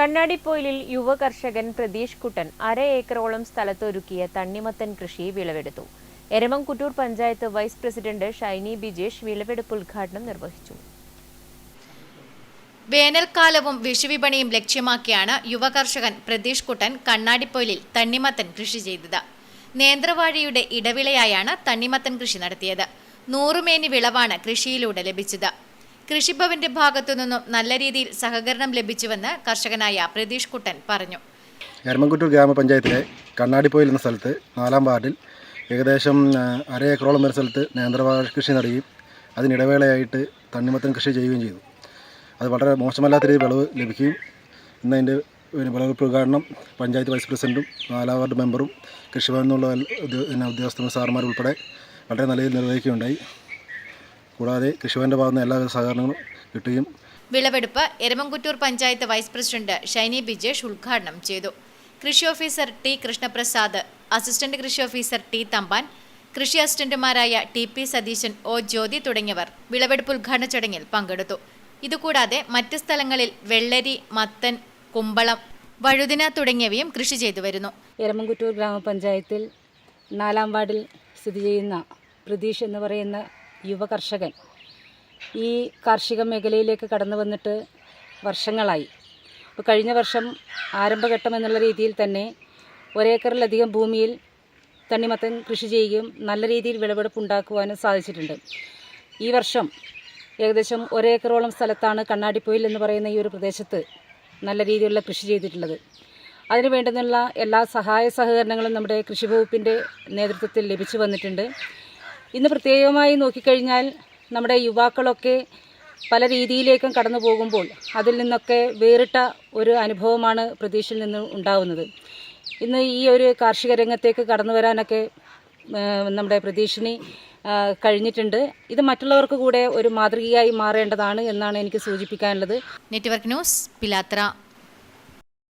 കണ്ണാടിപ്പൊയിലിൽ യുവ കർഷകൻ പ്രതീഷ് കുട്ടൻ അര ഏക്കറോളം സ്ഥലത്തൊരുക്കിയ തണ്ണിമത്തൻ കൃഷി വിളവെടുത്തു. എരമംകുറ്റൂർ പഞ്ചായത്ത് വൈസ് പ്രസിഡന്റ് ഷൈനി ബിജേഷ് വിളവെടുപ്പ് ഉദ്ഘാടനം നിർവഹിച്ചു. വേനൽക്കാലവും വിഷുവിപണിയും ലക്ഷ്യമാക്കിയാണ് യുവ കർഷകൻ പ്രതീഷ് കുട്ടൻ കണ്ണാടിപ്പൊയിലിൽ തണ്ണിമത്തൻ കൃഷി ചെയ്തത്. നേന്ത്രവാഴിയുടെ ഇടവിളയായാണ് തണ്ണിമത്തൻ കൃഷി നടത്തിയത്. നൂറുമേനി വിളവാണ് കൃഷിയിലൂടെ ലഭിച്ചത്. കൃഷിഭവന്റെ ഭാഗത്തു നിന്നും നല്ല രീതിയിൽ സഹകരണം ലഭിച്ചുവെന്ന് കർഷകനായ പ്രതീഷ് കുട്ടൻ പറഞ്ഞു. എരമംകുറ്റൂർ ഗ്രാമപഞ്ചായത്തിലെ കണ്ണാടിപ്പോയിൽ എന്ന സ്ഥലത്ത് നാലാം വാർഡിൽ ഏകദേശം അര ഏക്കറോളം വരുന്ന സ്ഥലത്ത് നേന്ത്രവാഴ കൃഷി നടുകയും അതിനിടവേളയായിട്ട് തണ്ണിമത്തൻ കൃഷി ചെയ്യുകയും ചെയ്തു. അത് വളരെ മോശമല്ലാത്ത രീതിയിൽ വിളവ് ലഭിക്കുകയും ഇന്ന് അതിന്റെ പിന്നെ വിളവെടുപ്പ് ഉദ്ഘാടനം പഞ്ചായത്ത് വൈസ് പ്രസിഡന്റും നാലാം വാർഡ് മെമ്പറും കൃഷിഭവനിൽ നിന്നുള്ള ഉദ്യോഗസ്ഥരും സാറുമാരും ഉൾപ്പെടെ വളരെ നല്ല രീതിയിൽ നിർവഹിക്കുകയുണ്ടായി. കൂടാതെ കൃഷിഭവന്റെ ഭാഗത്ത് നിന്ന് എല്ലാവിധ സഹകരണങ്ങളും കിട്ടുകയും വിളവെടുപ്പ് എരമംകുറ്റൂർ പഞ്ചായത്ത് വൈസ് പ്രസിഡന്റ് ഷൈനി ബിജേഷ് ഉദ്ഘാടനം ചെയ്തു. കൃഷി ഓഫീസർ ടി കൃഷ്ണപ്രസാദ് അസിസ്റ്റന്റ് കൃഷി ഓഫീസർ ടി തമ്പാൻ കൃഷി അസിസ്റ്റന്റുമാരായ T P Satheesan O Jyothi തുടങ്ങിയവർ വിളവെടുപ്പ് ഉദ്ഘാടന ചടങ്ങിൽ പങ്കെടുത്തു. ഇതുകൂടാതെ മറ്റ് സ്ഥലങ്ങളിൽ വെള്ളരി മത്തൻ കുമ്പളം വഴുതിന തുടങ്ങിയവയും കൃഷി ചെയ്തു വരുന്നു. എരമംകുറ്റൂർ ഗ്രാമപഞ്ചായത്തിൽ നാലാം വാർഡിൽ സ്ഥിതി ചെയ്യുന്ന പ്രതീഷ് എന്ന് പറയുന്ന യുവ കർഷകൻ ഈ കാർഷിക മേഖലയിലേക്ക് കടന്നു വന്നിട്ട് വർഷങ്ങളായി. ഇപ്പോൾ കഴിഞ്ഞ വർഷം ആരംഭഘട്ടം എന്നുള്ള രീതിയിൽ തന്നെ ഒരേക്കറിലധികം ഭൂമിയിൽ തണ്ണിമത്തൻ കൃഷി ചെയ്യുകയും നല്ല രീതിയിൽ വിളവെടുപ്പ് ഉണ്ടാക്കുവാനും സാധിച്ചിട്ടുണ്ട്. ഈ വർഷം ഏകദേശം ഒരേക്കറോളം സ്ഥലത്താണ് കണ്ണാടിപ്പൊയിൽ എന്ന് പറയുന്ന ഈ ഒരു പ്രദേശത്ത് നല്ല രീതിയിലുള്ള കൃഷി ചെയ്തിട്ടുള്ളത്. അതിന് വേണ്ടുന്ന എല്ലാ സഹായ സഹകരണങ്ങളും നമ്മുടെ കൃഷി വകുപ്പിന്റെ നേതൃത്വത്തിൽ ലഭിച്ചു വന്നിട്ടുണ്ട്. ഇന്ന് പ്രത്യേകമായി നോക്കിക്കഴിഞ്ഞാൽ നമ്മുടെ യുവാക്കളൊക്കെ പല രീതിയിലേക്കും കടന്നു പോകുമ്പോൾ അതിൽ നിന്നൊക്കെ വേറിട്ട ഒരു അനുഭവമാണ് പ്രതീക്ഷയിൽ നിന്ന് ഉണ്ടാവുന്നത്. ഇന്ന് ഈ ഒരു കാർഷിക രംഗത്തേക്ക് കടന്നു വരാനൊക്കെ നമ്മുടെ പ്രതീക്ഷിനി കഴിഞ്ഞിട്ടുണ്ട്. ഇത് മറ്റുള്ളവർക്ക് കൂടെ ഒരു മാതൃകയായി മാറേണ്ടതാണ് എന്നാണ് എനിക്ക് സൂചിപ്പിക്കാനുള്ളത്. Network news Pilathra.